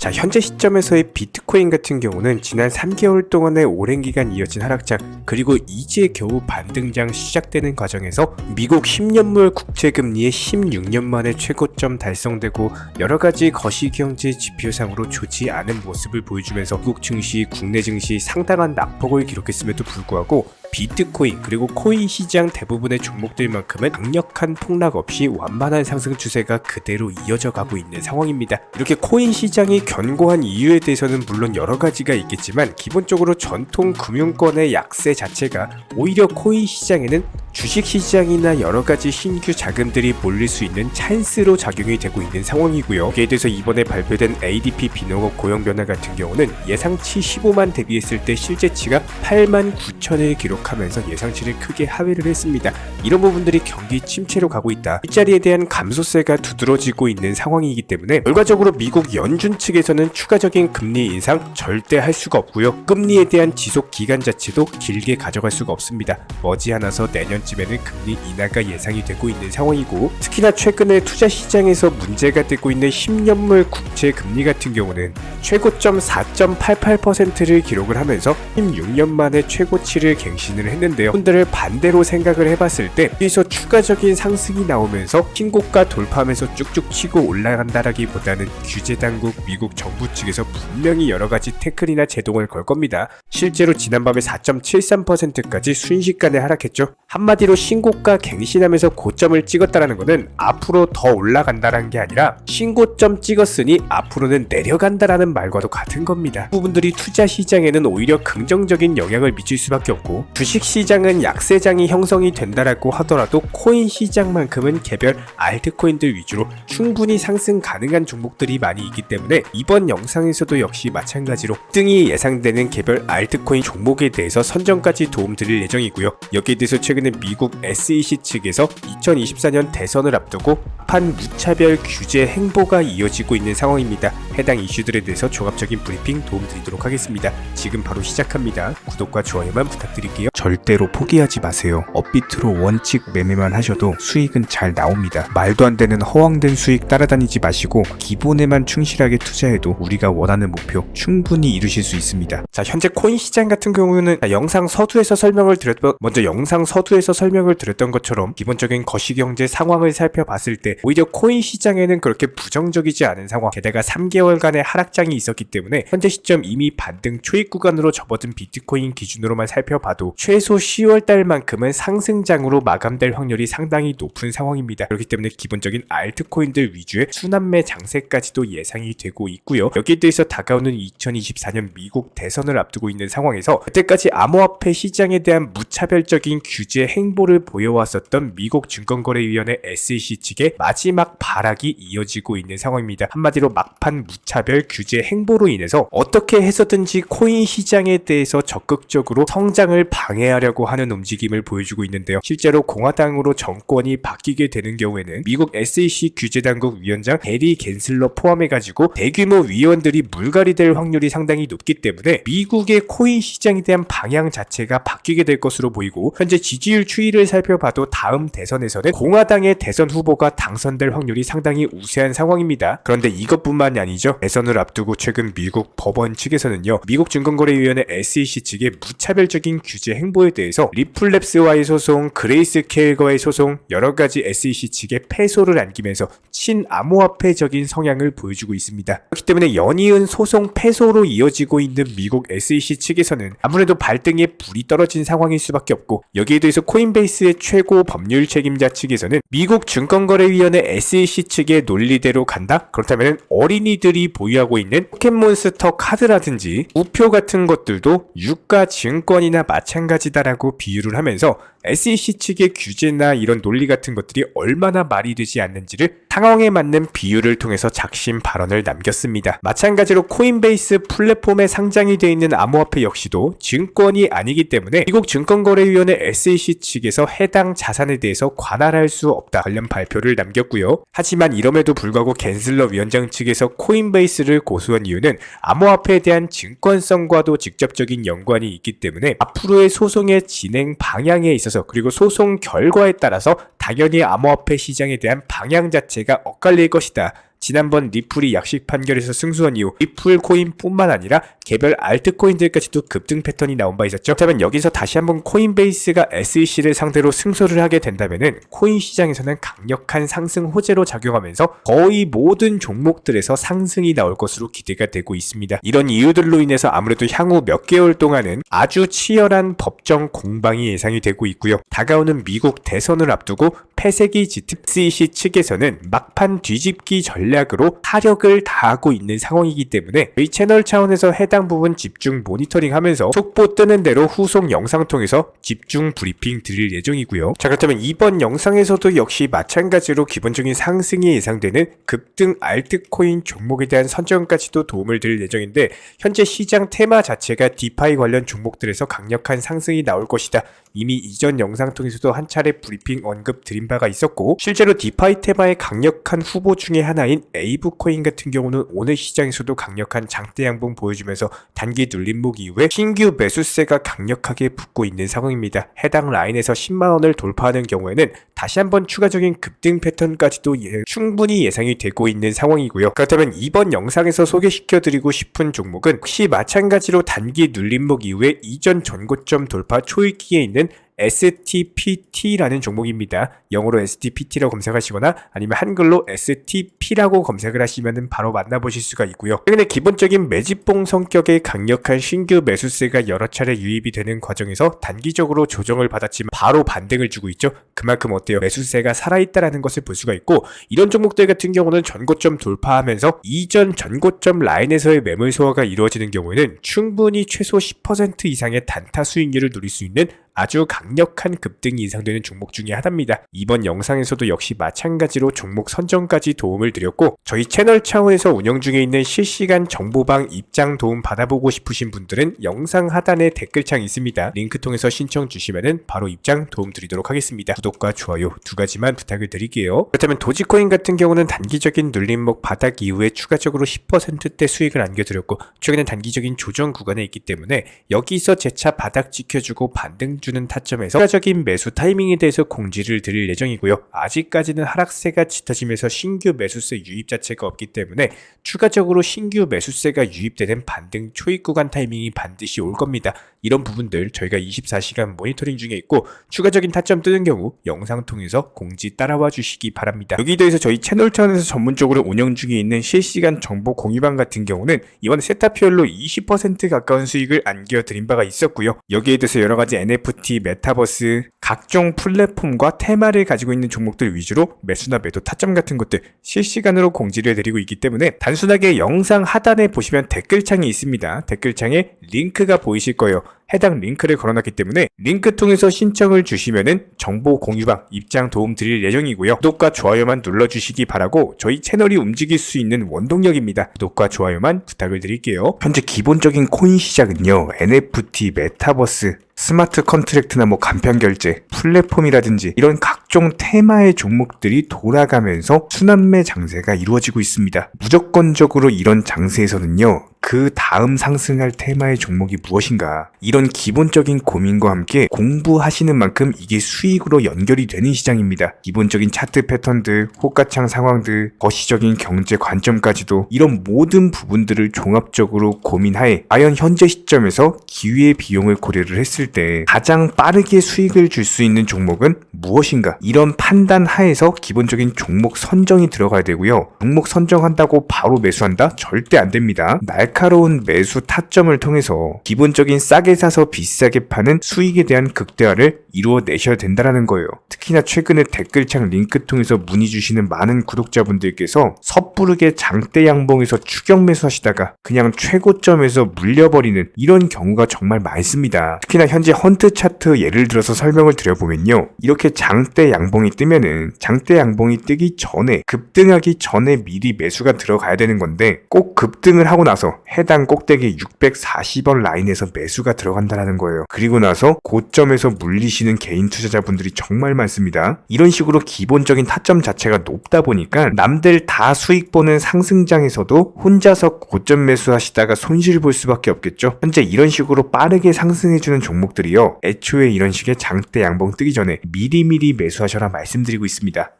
자, 현재 시점에서의 비트코인 같은 경우는 지난 3개월 동안의 오랜 기간 이어진 하락장, 그리고 이제 겨우 반등장 시작되는 과정에서 미국 10년물 국채금리의 16년 만에 최고점 달성되고 여러 가지 거시경제 지표상으로 좋지 않은 모습을 보여주면서 미국 증시, 국내 증시 상당한 낙폭을 기록했음에도 불구하고 비트코인 그리고 코인 시장 대부분의 종목들만큼은 강력한 폭락 없이 완만한 상승 추세가 그대로 이어져 가고 있는 상황입니다. 이렇게 코인 시장이 견고한 이유에 대해서는 물론 여러 가지가 있겠지만 기본적으로 전통 금융권의 약세 자체가 오히려 코인 시장에는 주식 시장이나 여러 가지 신규 자금들이 몰릴 수 있는 찬스로 작용이 되고 있는 상황이고요. 여기에 대해서 이번에 발표된 ADP 비농업 고용 변화 같은 경우는 예상치 15만 대비했을 때 실제치가 8만 9천을 기록하면서 예상치를 크게 하회를 했습니다. 이런 부분들이 경기 침체로 가고 있다. 일자리에 대한 감소세가 두드러지고 있는 상황이기 때문에 결과적으로 미국 연준 측에서는 추가적인 금리 인상 절대 할 수가 없고요. 금리에 대한 지속 기간 자체도 길게 가져갈 수가 없습니다. 머지않아서 내년 쯤에는 금리 인하가 예상이 되고 있는 상황이고 특히나 최근에 투자 시장에서 문제가 되고 있는 10년물 국채 금리 같은 경우는 최고점 4.88%를 기록을 하면서 16년 만에 최고치를 갱신을 했는데요. 분들을 반대로 생각을 해봤을 때 여기서 추가적인 상승이 나오면서 신고가 돌파하면서 쭉쭉 치고 올라간다라기보다는 규제 당국 미국 정부 측에서 분명히 여러 가지 태클이나 제동을 걸 겁니다. 실제로 지난밤에 4.73%까지 순식간에 하락했죠. 한마 디로 신고가 갱신하면서 고점을 찍었다라는 것은 앞으로 더 올라간다는 게 아니라 신고점 찍었으니 앞으로는 내려간다라는 말과도 같은 겁니다. 부분들이 투자 시장에는 오히려 긍정적인 영향을 미칠 수밖에 없고 주식 시장은 약세장이 형성이 된다라고 하더라도 코인 시장만큼은 개별 알트코인들 위주로 충분히 상승 가능한 종목들이 많이 있기 때문에 이번 영상에서도 역시 마찬가지로 등이 예상되는 개별 알트코인 종목에 대해서 선정까지 도움드릴 예정이고요. 여기에 대해서 최근에 미국 SEC 측에서 2024년 대선을 앞두고 판 무차별 규제 행보가 이어지고 있는 상황입니다. 해당 이슈들에 대해서 종합적인 브리핑 도움드리도록 하겠습니다. 지금 바로 시작합니다. 구독과 좋아요만 부탁드릴게요. 절대로 포기하지 마세요. 업비트로 원칙 매매만 하셔도 수익은 잘 나옵니다. 말도 안 되는 허황된 수익 따라다니지 마시고 기본에만 충실하게 투자해도 우리가 원하는 목표 충분히 이루실 수 있습니다. 자, 현재 코인 시장 같은 경우는 영상 서두에서 설명을 드렸던 먼저 영상 서두에서 설명을 드렸던 것처럼 기본적인 거시경제 상황을 살펴봤을 때 오히려 코인 시장에는 그렇게 부정적이지 않은 상황 게다가 3개월간의 하락장이 있었기 때문에 현재 시점 이미 반등 초입 구간으로 접어든 비트코인 기준으로만 살펴봐도 최소 10월 달만큼은 상승장으로 마감될 확률이 상당히 높은 상황입니다. 그렇기 때문에 기본적인 알트코인들 위주의 순환매 장세까지도 예상이 되고 있고요. 여기에 대해서 다가오는 2024년 미국 대선을 앞두고 있는 상황에서 그때까지 암호화폐 시장에 대한 무차별적인 규제 행보를 보여왔었던 미국 증권거래위원회 SEC 측의 마 지막 발악이 이어지고 있는 상황입니다. 한마디로 막판 무차별 규제 행보로 인해서 어떻게 해서든지 코인 시장에 대해서 적극적으로 성장을 방해하려고 하는 움직임을 보여주고 있는데요. 실제로 공화당으로 정권이 바뀌게 되는 경우에는 미국 SEC 규제당국 위원장 베리 겐슬러 포함해가지고 대규모 위원들이 물갈이 될 확률이 상당히 높기 때문에 미국의 코인 시장에 대한 방향 자체가 바뀌게 될 것으로 보이고 현재 지지율 추이를 살펴봐도 다음 대선에서는 공화당의 대선 후보가 당선 될 확률이 상당히 우세한 상황입니다. 그런데 이것뿐만이 아니죠. 대선을 앞두고 최근 미국 법원 측에서는요. 미국 증권거래위원회 SEC 측의 무차별적인 규제 행보에 대해서 리플랩스와의 소송, 그레이스 케일과의 소송, 여러 가지 SEC 측에 패소를 안기면서 친암호화폐적인 성향을 보여주고 있습니다. 그렇기 때문에 연이은 소송 패소로 이어지고 있는 미국 SEC 측에서는 아무래도 발등에 불이 떨어진 상황일 수밖에 없고 여기에 대해서 코인베이스의 최고 법률 책임자 측에서는 미국 증권거래위 원회 SEC 측의 논리대로 간다? 그렇다면 어린이들이 보유하고 있는 포켓몬스터 카드라든지 우표 같은 것들도 유가 증권이나 마찬가지다라고 비유를 하면서 SEC 측의 규제나 이런 논리 같은 것들이 얼마나 말이 되지 않는지를 상황에 맞는 비유를 통해서 작심 발언을 남겼습니다. 마찬가지로 코인베이스 플랫폼에 상장이 되어 있는 암호화폐 역시도 증권이 아니기 때문에 미국 증권거래위원회 SEC 측에서 해당 자산에 대해서 관할할 수 없다 관련 발표를 남겼고요. 하지만 이럼에도 불구하고 겐슬러 위원장 측에서 코인베이스를 고소한 이유는 암호화폐에 대한 증권성과도 직접적인 연관이 있기 때문에 앞으로의 소송의 진행 방향에 있어서 그리고 소송 결과에 따라서 당연히 암호화폐 시장에 대한 방향 자체가 엇갈릴 것이다. 지난번 리플이 약식 판결에서 승소한 이후 리플 코인뿐만 아니라 개별 알트코인들까지도 급등 패턴이 나온 바 있었죠. 그렇다면 여기서 다시 한번 코인베이스가 SEC를 상대로 승소를 하게 된다면은 코인 시장에서는 강력한 상승 호재로 작용하면서 거의 모든 종목들에서 상승이 나올 것으로 기대가 되고 있습니다. 이런 이유들로 인해서 아무래도 향후 몇 개월 동안은 아주 치열한 법정 공방이 예상이 되고 있고요. 다가오는 미국 대선을 앞두고 짙은 SEC 측에서는 막판 뒤집기 전략으로 타력을 다하고 있는 상황이기 때문에 저희 채널 차원에서 해당 부분 집중 모니터링하면서 속보 뜨는 대로 후속 영상 통해서 집중 브리핑 드릴 예정이고요. 자 그렇다면 이번 영상에서도 역시 마찬가지로 기본적인 상승이 예상되는 급등 알트코인 종목에 대한 선정까지도 도움을 드릴 예정인데 현재 시장 테마 자체가 디파이 관련 종목들에서 강력한 상승이 나올 것이다. 이미 이전 영상 통해서도 한 차례 브리핑 언급 드린 바가 있었고 실제로 디파이 테마의 강력한 후보 중에 하나인 에이브 코인 같은 경우는 오늘 시장에서도 강력한 장대 양봉 보여주면서 단기 눌림목 이후에 신규 매수세가 강력하게 붙고 있는 상황입니다. 해당 라인에서 10만 원을 돌파하는 경우에는 다시 한번 추가적인 급등 패턴까지도 예- 충분히 예상이 되고 있는 상황이고요. 그렇다면 이번 영상에서 소개시켜드리고 싶은 종목은 혹시 마찬가지로 단기 눌림목 이후에 이전 전고점 돌파 초입기에 있는 STPT라는 종목입니다. 영어로 STPT라고 검색하시거나 아니면 한글로 STP라고 검색을 하시면 바로 만나보실 수가 있고요. 최근에 기본적인 매집봉 성격의 강력한 신규 매수세가 여러 차례 유입이 되는 과정에서 단기적으로 조정을 받았지만 바로 반등을 주고 있죠. 그만큼 어때요? 매수세가 살아있다라는 것을 볼 수가 있고 이런 종목들 같은 경우는 전고점 돌파하면서 이전 전고점 라인에서의 매물 소화가 이루어지는 경우에는 충분히 최소 10% 이상의 단타 수익률을 누릴 수 있는 아주 강력한 급등이 예상되는 종목 중에 하나입니다. 이번 영상에서도 역시 마찬가지로 종목 선정까지 도움을 드렸고 저희 채널 차원에서 운영 중에 있는 실시간 정보방 입장 도움 받아보고 싶으신 분들은 영상 하단에 댓글창 있습니다. 링크 통해서 신청 주시면은 바로 입장 도움 드리도록 하겠습니다. 구독과 좋아요 두 가지만 부탁을 드릴게요. 그렇다면 도지코인 같은 경우는 단기적인 눌림목 바닥 이후에 추가적으로 10%대 수익을 안겨드렸고 최근에 단기적인 조정 구간에 있기 때문에 여기서 재차 바닥 지켜주고 반등 주는 타점에서 추가적인 매수 타이밍에 대해서 공지를 드릴 예정이고요. 아직까지는 하락세가 짙어지면서 신규 매수세 유입 자체가 없기 때문에 추가적으로 신규 매수세가 유입되는 반등 초입 구간 타이밍이 반드시 올 겁니다. 이런 부분들 저희가 24시간 모니터링 중에 있고 추가적인 타점 뜨는 경우 영상 통해서 공지 따라와 주시기 바랍니다. 여기에 대해서 저희 채널 차원에서 전문적으로 운영 중에 있는 실시간 정보 공유방 같은 경우는 이번 세타피얼로 20% 가까운 수익을 안겨 드린 바가 있었고요. 여기에 대해서 여러 가지 NFT, 메타버스, 각종 플랫폼과 테마를 가지고 있는 종목들 위주로 매수나 매도 타점 같은 것들 실시간으로 공지를 해드리고 있기 때문에 단순하게 영상 하단에 보시면 댓글창이 있습니다. 댓글창에 링크가 보이실 거예요. 해당 링크를 걸어놨기 때문에 링크 통해서 신청을 주시면은 정보 공유방 입장 도움 드릴 예정이고요. 구독과 좋아요만 눌러주시기 바라고 저희 채널이 움직일 수 있는 원동력입니다. 구독과 좋아요만 부탁을 드릴게요. 현재 기본적인 코인 시장은요. NFT, 메타버스, 스마트 컨트랙트나 뭐 간편 결제, 플랫폼이라든지 이런 각종 테마의 종목들이 돌아가면서 순환매 장세가 이루어지고 있습니다. 무조건적으로 이런 장세에서는요. 그 다음 상승할 테마의 종목이 무엇인가 이런 기본적인 고민과 함께 공부하시는 만큼 이게 수익으로 연결이 되는 시장입니다. 기본적인 차트 패턴들, 호가창 상황들, 거시적인 경제 관점까지도 이런 모든 부분들을 종합적으로 고민하에 과연 현재 시점에서 기회의 비용을 고려를 했을 때 가장 빠르게 수익을 줄 수 있는 종목은 무엇인가 이런 판단 하에서 기본적인 종목 선정이 들어가야 되고요. 종목 선정한다고 바로 매수한다? 절대 안 됩니다. 날카로운 매수 타점을 통해서 기본적인 싸게 사서 비싸게 파는 수익에 대한 극대화를 이루어내셔야 된다는 거예요. 특히나 최근에 댓글창 링크 통해서 문의 주시는 많은 구독자분들께서 섣부르게 장대 양봉에서 추격 매수하시다가 그냥 최고점에서 물려버리는 이런 경우가 정말 많습니다. 특히나 현재 헌트 차트 예를 들어서 설명을 드려보면요. 이렇게 장대 양봉이 뜨면은 장대 양봉이 뜨기 전에 급등하기 전에 미리 매수가 들어가야 되는 건데 꼭 급등을 하고 나서 해당 꼭대기 640원 라인에서 매수가 들어간다는 거예요. 그리고 나서 고점에서 물리시는 개인 투자자분들이 정말 많습니다. 이런 식으로 기본적인 타점 자체가 높다 보니까 남들 다 수익 보는 상승장에서도 혼자서 고점 매수하시다가 손실 볼 수밖에 없겠죠. 현재 이런 식으로 빠르게 상승해주는 종목 들이요. 애초에 이런 식의 장대 양봉 뜨기 전에 미리미리 매수하셔라 말씀드리고 있습니다.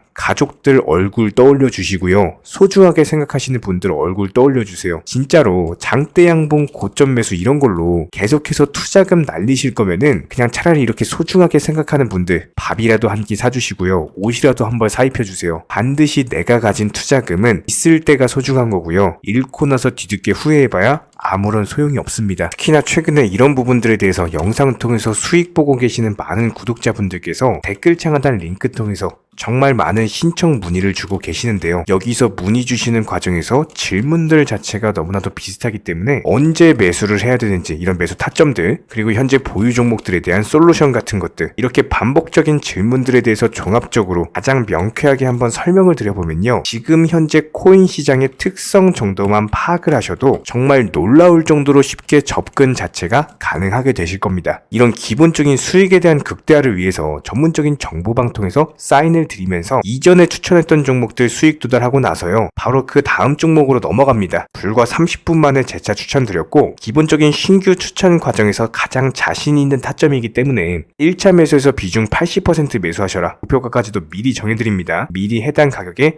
가족들 얼굴 떠올려 주시고요. 소중하게 생각하시는 분들 얼굴 떠올려 주세요. 진짜로 장대 양봉 고점 매수 이런 걸로 계속해서 투자금 날리실 거면은 그냥 차라리 이렇게 소중하게 생각하는 분들 밥이라도 한 끼 사주시고요. 옷이라도 한 벌 사입혀 주세요. 반드시 내가 가진 투자금은 있을 때가 소중한 거고요. 잃고 나서 뒤늦게 후회해봐야 아무런 소용이 없습니다. 특히나 최근에 이런 부분들에 대해서 영상을 통해서 수익 보고 계시는 많은 구독자분들께서 댓글창 하단 링크 통해서 정말 많은 신청 문의를 주고 계시는데요. 여기서 문의 주시는 과정에서 질문들 자체가 너무나도 비슷하기 때문에 언제 매수를 해야 되는지 이런 매수 타점들 그리고 현재 보유 종목들에 대한 솔루션 같은 것들 이렇게 반복적인 질문들에 대해서 종합적으로 가장 명쾌하게 한번 설명을 드려보면요. 지금 현재 코인 시장의 특성 정도만 파악을 하셔도 정말 놀라울 정도로 쉽게 접근 자체가 가능하게 되실 겁니다. 이런 기본적인 수익에 대한 극대화를 위해서 전문적인 정보방 통해서 사인을 드리면서 이전에 추천했던 종목들 수익 도달하고 나서요. 바로 그 다음 종목으로 넘어갑니다. 불과 30분 만에 재차 추천드렸고 기본적인 신규 추천 과정에서 가장 자신 있는 타점이기 때문에 1차 매수에서 비중 80% 매수하셔라. 목표가까지도 미리 정해드립니다. 미리 해당 가격에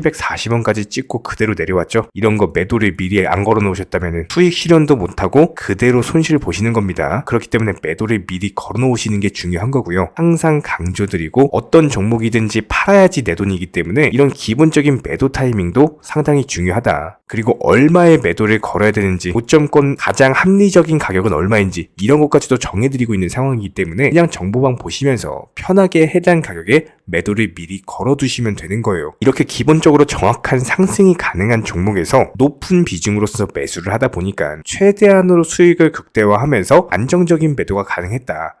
740원까지 찍고 그대로 내려왔죠. 이런 거 매도를 미리 안 걸어 놓으셨다면 수익 실현도 못하고 그대로 손실 보시는 겁니다. 그렇기 때문에 매도를 미리 걸어 놓으시는 게 중요한 거고요. 항상 강조드리고 어떤 종목이든지 팔아야지 내 돈이기 때문에 이런 기본적인 매도 타이밍도 상당히 중요하다. 그리고 얼마의 매도를 걸어야 되는지 고점권 가장 합리적인 가격은 얼마인지 이런 것까지도 정해드리고 있는 상황이기 때문에 그냥 정보방 보시면서 편하게 해당 가격에 매도를 미리 걸어두시면 되는 거예요. 이렇게 기본적으로 정확한 상승이 가능한 종목에서 높은 비중으로서 매수를 하다 보니까 최대한으로 수익을 극대화하면서 안정적인 매도가 가능했다.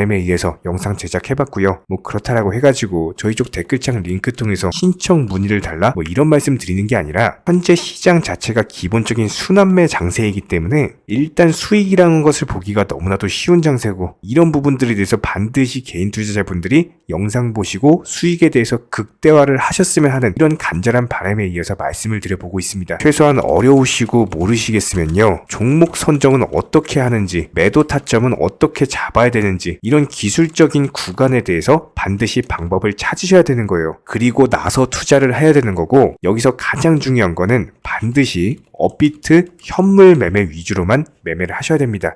에 의해서 영상 제작해봤고요. 뭐 그렇다라고 해가지고 저희 쪽 댓글창 링크 통해서 신청 문의를 달라 뭐 이런 말씀 드리는 게 아니라 현재 시장 자체가 기본적인 순환매 장세이기 때문에 일단 수익이라는 것을 보기가 너무나도 쉬운 장세고 이런 부분들에 대해서 반드시 개인 투자자분들이 영상 보시고 수익에 대해서 극대화를 하셨으면 하는 이런 간절한 바람에 이어서 말씀을 드려보고 있습니다. 최소한 어려우시고 모르시겠으면요. 종목 선정은 어떻게 하는지, 매도 타점은 어떻게 잡아야 되는지 이런 기술적인 구간에 대해서 반드시 방법을 찾으셔야 되는 거예요. 그리고 나서 투자를 해야 되는 거고 여기서 가장 중요한 거는 반드시 업비트 현물 매매 위주로만 매매를 하셔야 됩니다.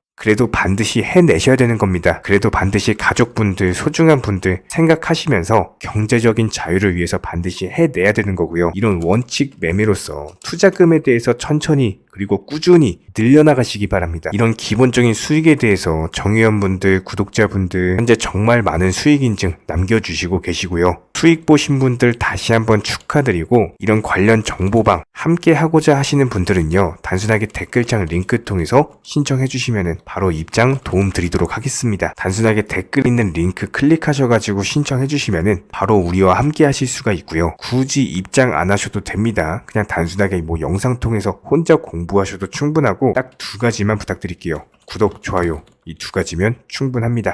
그래도 반드시 해내셔야 되는 겁니다. 그래도 반드시 가족분들, 소중한 분들 생각하시면서 경제적인 자유를 위해서 반드시 해내야 되는 거고요. 이런 원칙 매매로서 투자금에 대해서 천천히 그리고 꾸준히 늘려나가시기 바랍니다. 이런 기본적인 수익에 대해서 정의원분들, 구독자분들 현재 정말 많은 수익 인증 남겨주시고 계시고요. 수익 보신 분들 다시 한번 축하드리고 이런 관련 정보방 함께 하고자 하시는 분들은요. 단순하게 댓글창 링크 통해서 신청해 주시면 바로 입장 도움 드리도록 하겠습니다. 단순하게 댓글 있는 링크 클릭하셔가지고 신청해 주시면 바로 우리와 함께 하실 수가 있고요. 굳이 입장 안 하셔도 됩니다. 그냥 단순하게 뭐 영상 통해서 혼자 공부하셔도 충분하고 딱 두 가지만 부탁드릴게요. 구독, 좋아요 이 두 가지면 충분합니다.